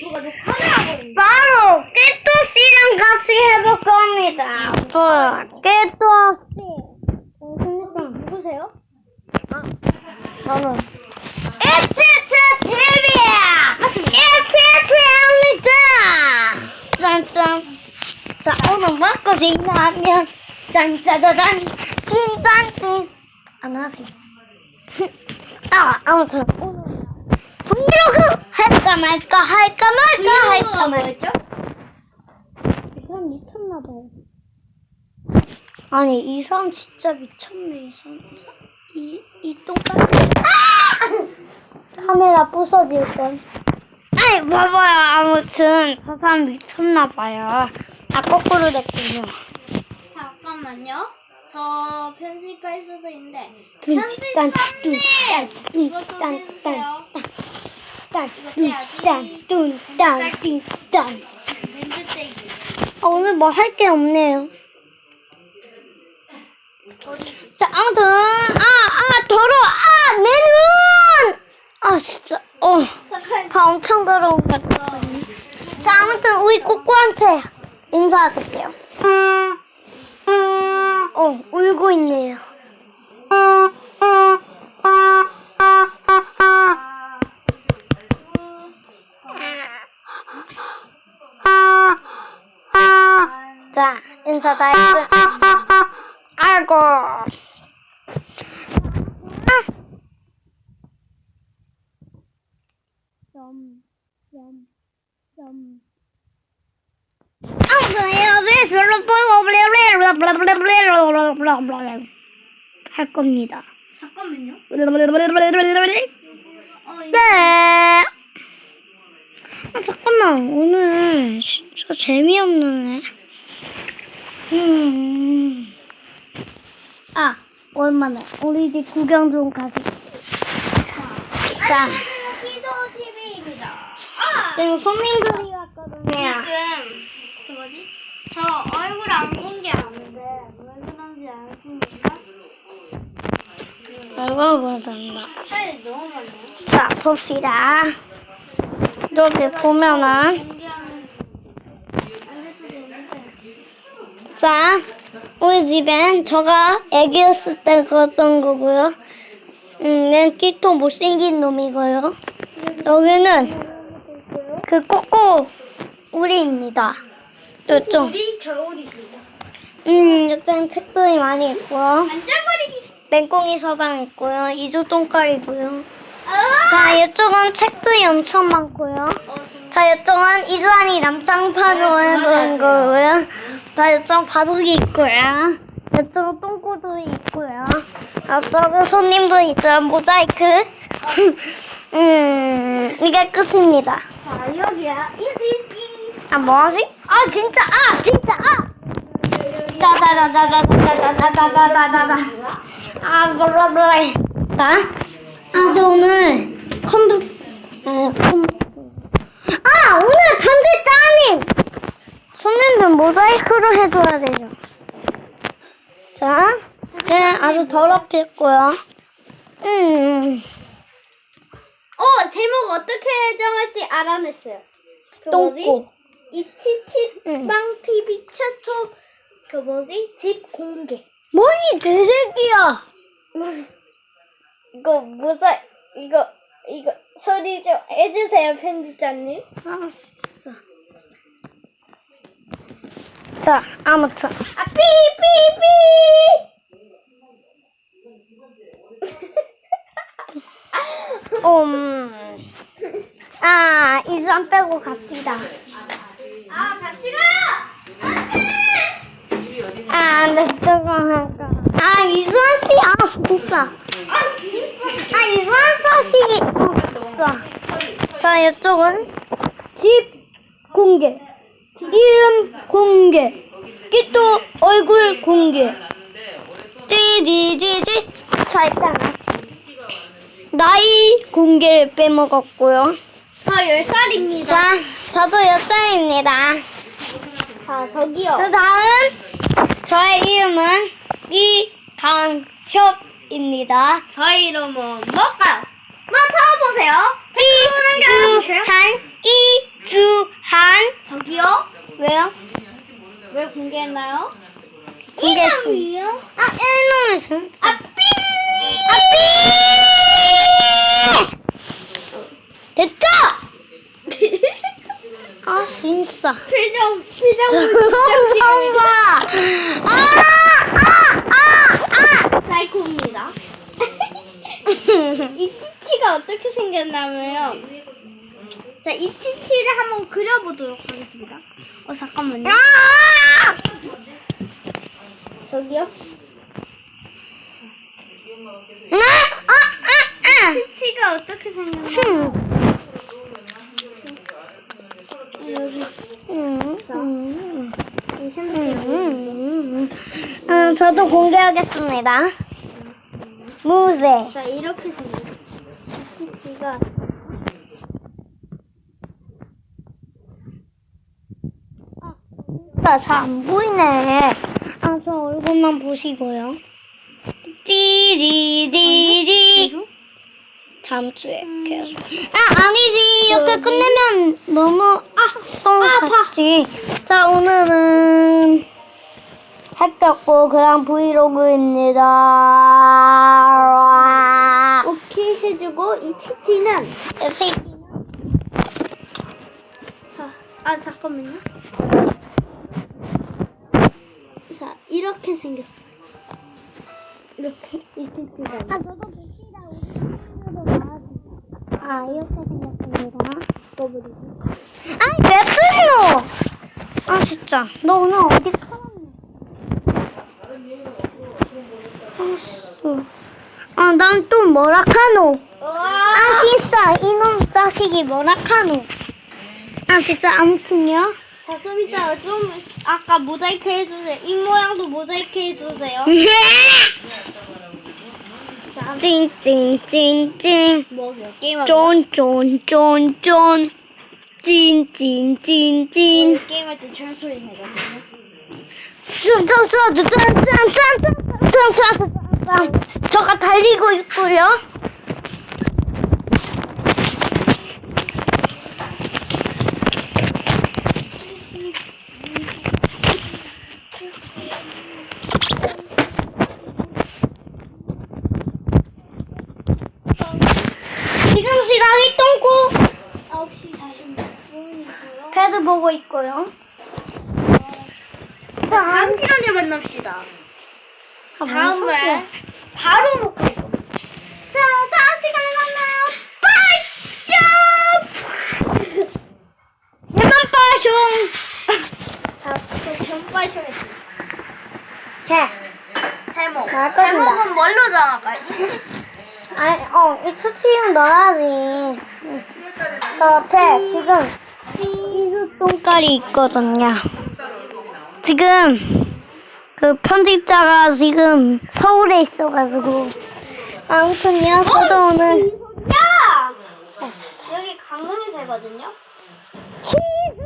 누가 너 카메라 보는 바로 깨토씨랑 같이 해볼 겁니다. 저 깨토씨. 누구세요? 저는 이치트 TV야. 이치트입니다. 짠짠. 자 오늘 먹고 싶냐면 짠짜자잔 찐짠찐. 안녕하세요. 아 아무튼 브이로그 할까 말까 할까 말까 할까 말까. 이 사람 미쳤나 봐요. 아니 이 사람 진짜 미쳤네 이 사람. 이 사람. 이, 이 똥까지. 아! 카메라 부서질 뻔. 아니 봐봐요 아무튼 저 사람 미쳤나 봐요. 아 거꾸로 됐군요. 잠깐만요. 저 편집할 수도 있는데. 뚱치딴 이거 좀 해주세요. 뚱딴 뚱치딴. 렌즈 떼기. 아 오늘 뭐 할 게 없네요. 어디? 자, 아무튼, 아, 아, 더러워, 아, 내 눈! 아, 진짜, 어, 잠깐. 봐 엄청 더러운 것 같아. 자, 아무튼, 우리 꼬꼬한테 인사드릴게요. 음, 음, 어, 울고 있네요. 자, 인사 다 했어. 아이고. 점, 점, 점. 할 겁니다. 잠깐만요. 네. 아, 잠깐만. 오늘 진짜 재미없는 애. 음. 아, 오랜만에 우리 집 구경 좀 가겠습니다. 자. 아! 지금 손님들이 왔거든요. 지금? 저 얼굴 안 공개하는데 왜 그런지 아십니까? 얼굴 보여준다. 살이 너무 많아요. 자, 봅시다. 여기 보면은, 공개하면 안될 수도 있는데. 자, 우리 집엔 저가 애기였을 때 그었던 거고요. 음, 난 끼토 못생긴 놈이고요. 여기는 그 꼬꼬 우리입니다. 이쪽, 우리 겨울이고요. 음, 이쪽 책들이 많이 있고요. 맹꽁이 서장 있고요. 이주 똥깔이고요. 아! 자, 이쪽은 책들이 엄청 많고요. 어, 좀- 자, 이쪽은 이주환이 남장판으로 해둔 거고요. 자, 이쪽 바둑이 있고요. 이쪽은 똥꼬도 있고요. 이쪽은 손님도 있죠. 모자이크. 음, 이게 끝입니다. 자, 여기야. 이디디. 아, 뭐하지? 아, 진짜, 아, 진짜, 아! 짜자자자자자자자자자자자자. 아, 블라블라. 자, 아, 저 오늘 컴퓨, 에, 컴, 아, 오늘 편집자님! 손님들 모자이크로 해줘야 되죠. 자, 예, 아주 더럽게 했고요. 음, 어, 제목 어떻게 정할지 알아냈어요. 그? 똥꼬. 이 티티 응. 빵 TV 최초 그 뭐지? 집 공개. 뭐이 개새끼야! 이거 모자 이거 이거 소리 좀 해주세요 편집자님. 있어. 자, 아무튼. 아 삐삐삐. 음. 아, 이선 빼고 갑시다. 아 같이 가. 아, 안 돼, 저거 할까. 아, 이선 씨, 아, 비싸. 아, 이선 사식이, 아, 비싸. 자, 이쪽은 집 공개, 이름 공개, 끼또 얼굴 공개. 띠디디디. 자, 일단 나이 공개를 빼먹었고요. 저 10살입니다. 자, 저도 몇 살입니다. 자 저기요. 그 다음 저의 이름은 이강협입니다. 입니다. 저희 이름은 뭘까요? 맞춰보세요. 이주한, 이주한. 저기요? 왜요? 왜 공개했나요? 이름이요? 아, 이놈의 진짜. 아, 삥! 됐죠? 아, 진짜. 표정, 표정을 너무 봐. 아, 아, 아, 사이코입니다. 아. 이 치치가 어떻게 생겼냐면요. 자, 이 치치를 한번 그려보도록 하겠습니다. 어, 잠깐만요. 아! 저기요? 나, 아, 아, 아. 치치가 어떻게 생겼나? 흠. 여기 음, 음, 음, 음, 저도 공개하겠습니다. 무쇠. 자, 이렇게 생겼어요. 이 치치가 아, 잘안 보이네. 아, 저 얼굴만 보시고요. 띠디디디. 다음 주에 계속. 아, 아니지. 이렇게 끝내면 너무 아, 성 같지. 자, 오늘은 합격고 그냥 브이로그입니다. 오케이 해주고 이 치치는 역시 자, 아 잠깐만요. 자, 이렇게 생겼어. 이렇게 이 치치가 아, 저도 봅시다. 우리 친구도 나와주세요. 아, 이렇게 생겼습니다. 먹어버리고. 아니, 왜 끊어? 아, 진짜. 너 오늘 어디 가봤니? 아, 진짜. 아, 난 또 뭐라 카노? 아, 진짜. 이놈 자식이 뭐라 카노? 아, 진짜. 아무튼요. 자, 좀 이따 좀 아까 모자이크 해주세요. 입 모양도 모자이크 해주세요. 자, 찡찡찡찡. 먹여 게임. 쫀쫀쫀쫀. 찐찐찐찐. 게임할 때 저런 소리 내거든요. 짠짠짠짠짠짠짠짠짠짠 저가 달리고 있고요. 지금 시각이 똥꼬 9시 46분이고요. 배드 보고 있고요. 자, 다음 시간에 만납시다. 다음에. 바로 먹고 있어. 자, 다음 시간에 만나요. 빠이야! 이건 빠숑. 자, 저 전빠셔야지. 해. 제목. 알 것이다. 제목은 뭘로 정할까요? 아니, 어, 이 수치는 넣어야지. 저 앞에 지금 똥깔이 있거든요. 지금 그 편집자가 지금 서울에 있어가지고 아무튼요, 저도 오늘 야! 여기 강릉이 되거든요. 치즈